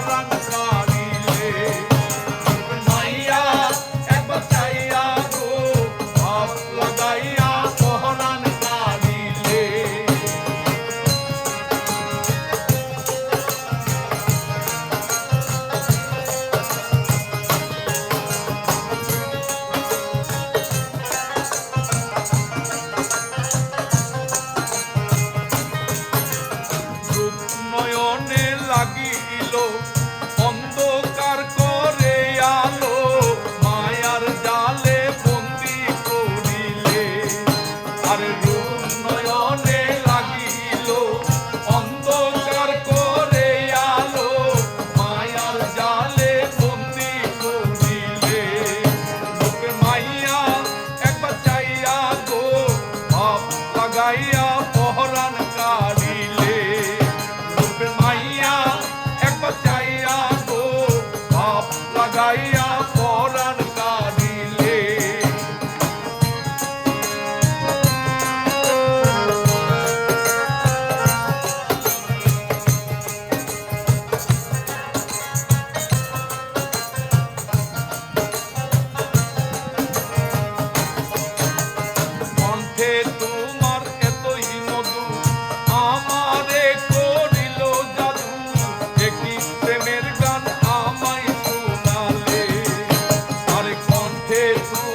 Hola. লাগিল। it's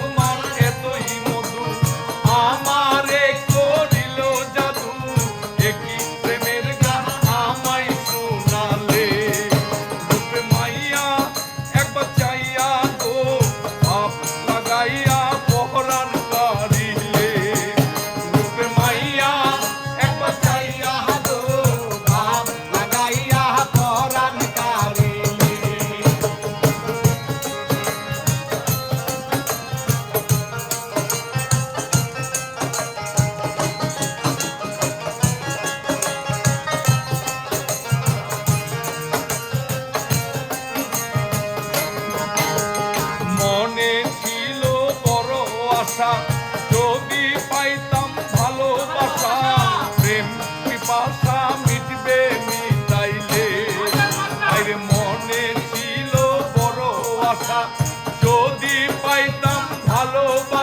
আশা যদি পাইতাম ভালোবাসা, প্রেম, পিপাসা মিটবে মিটাইলে আরে মনে ছিল বড় আশা, যদি পাইতাম ভালোবাসা